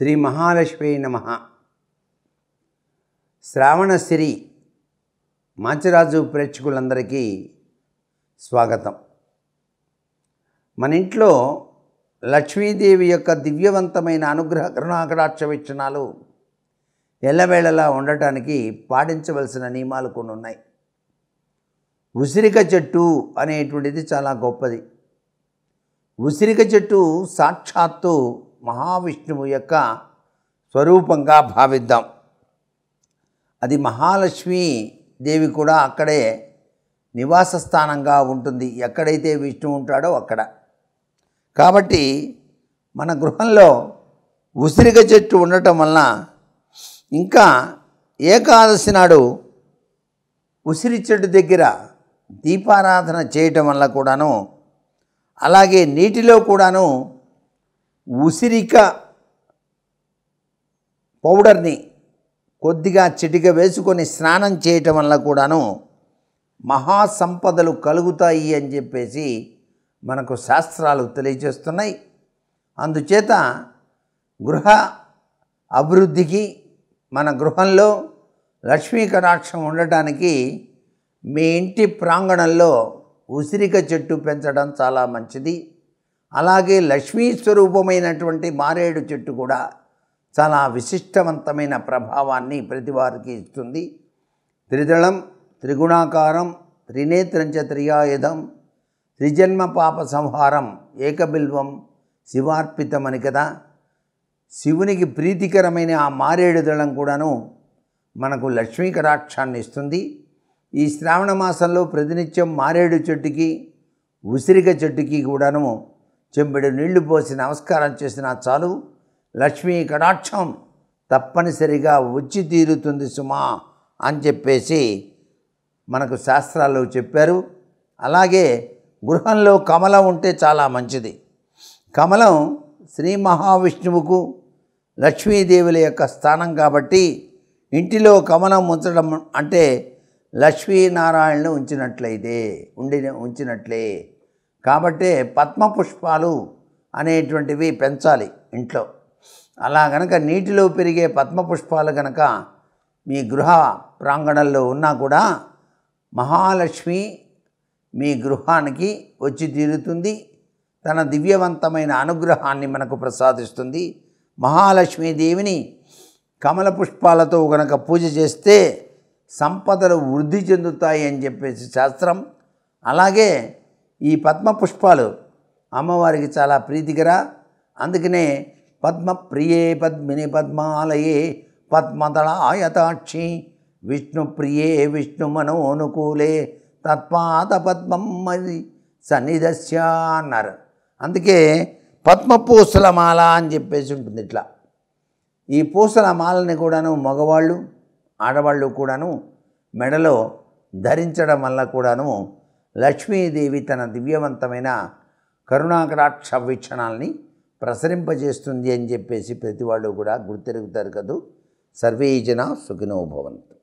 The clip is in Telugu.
శ్రీ మహాలక్ష్మి నమ. శ్రావణశ్రీ మాచిరాజు ప్రేక్షకులందరికీ స్వాగతం. మన ఇంట్లో లక్ష్మీదేవి యొక్క దివ్యవంతమైన అనుగ్రహ కరుణాకటాక్ష వీక్షణాలు ఎల్లవేళలా ఉండటానికి పాటించవలసిన నియమాలు కొన్ని ఉన్నాయి ఉసిరిక చెట్టు అనేటువంటిది చాలా గొప్పది. ఉసిరిక చెట్టు సాక్షాత్తు మహావిష్ణువు యొక్క స్వరూపంగా భావిద్దాం. అది మహాలక్ష్మి దేవి కూడా అక్కడే నివాస స్థానంగా ఉంటుంది. ఎక్కడైతే విష్ణువు ఉంటాడో అక్కడ. కాబట్టి మన గృహంలో ఉసిరిక చెట్టు ఉండటం వలన ఇంకా ఏకాదశి నాడు ఉసిరి చెట్టు దగ్గర దీపారాధన చేయటం వల్ల కూడాను అలాగే నీటిలో కూడాను ఉసిరిక పౌడర్ని కొద్దిగా చిటిక వేసుకొని స్నానం చేయటం వల్ల కూడాను మహాసంపదలు కలుగుతాయి అని చెప్పేసి మనకు శాస్త్రాలు తెలియజేస్తున్నాయి. అందుచేత గృహ అభివృద్ధికి మన గృహంలో లక్ష్మీ కటాక్షం ఉండటానికి మీ ఇంటి ప్రాంగణంలో ఉసిరిక చెట్టు పెంచడం చాలా మంచిది. అలాగే లక్ష్మీ స్వరూపమైనటువంటి మారేడు చెట్టు కూడా చాలా విశిష్టవంతమైన ప్రభావాన్ని ప్రతి వారికి ఇస్తుంది. త్రిదళం త్రిగుణాకారం త్రినేత్రంచ త్రియాయుధం త్రిజన్మ పాప సంహారం ఏకబిల్వం శివార్పితమని కదా. శివునికి ప్రీతికరమైన ఆ మారేడు దళం కూడాను మనకు లక్ష్మీ కటాక్షాన్ని ఇస్తుంది. ఈ శ్రావణ మాసంలో ప్రతినిత్యం మారేడు చెట్టుకి ఉసిరిక చెట్టుకి కూడాను చెంబెడు నీళ్ళు పోసి నమస్కారం చేసినా చాలు. లక్ష్మీ కటాక్షం తప్పనిసరిగా వచ్చి తీరుతుంది సుమా అని చెప్పేసి మనకు శాస్త్రాల్లో చెప్పారు. అలాగే గృహంలో కమలం ఉంటే చాలా మంచిది. కమలం శ్రీ మహావిష్ణువుకు లక్ష్మీదేవుల యొక్క స్థానం కాబట్టి ఇంటిలో కమలం ఉంచడం అంటే లక్ష్మీనారాయణను ఉంచినట్లయితే ఉండి ఉంచినట్లే. కాబట్టే పద్మపుష్పాలు అనేటువంటివి పెంచాలి ఇంట్లో. అలా గనక నీటిలో పెరిగే పద్మపుష్పాలు గనక మీ గృహ ప్రాంగణంలో ఉన్నా కూడా మహాలక్ష్మి మీ గృహానికి వచ్చి తీరుతుంది. తన దివ్యవంతమైన అనుగ్రహాన్ని మనకు ప్రసాదిస్తుంది. మహాలక్ష్మీదేవిని కమల పుష్పాలతో గనక పూజ చేస్తే సంపదలు వృద్ధి చెందుతాయి అని చెప్పేసి శాస్త్రం. అలాగే ఈ పద్మ పుష్పాలు అమ్మవారికి చాలా ప్రీతికర అందుకనే పద్మ ప్రియే పద్మిని పద్మాలయే పద్మదళ ఆయతాక్షి విష్ణు మనోనుకూలే తత్పాద పద్మం సన్నిధస్య అన్నారు. అందుకే పద్మ పూసల మాల అని చెప్పేసి ఉంటుంది ఇట్లా. ఈ పూసల మాలని కూడాను మగవాళ్ళు ఆడవాళ్ళు కూడాను మెడలో ధరించడం వల్ల కూడాను లక్ష్మీదేవి తన దివ్యవంతమైన కరుణాకరాక్ష వీక్షణాలని ప్రసరింపజేస్తుంది అని చెప్పేసి ప్రతి వాళ్ళు కూడా గుర్తెరుగుతారు కదూ. సర్వే జన సుఖినో భవంతు.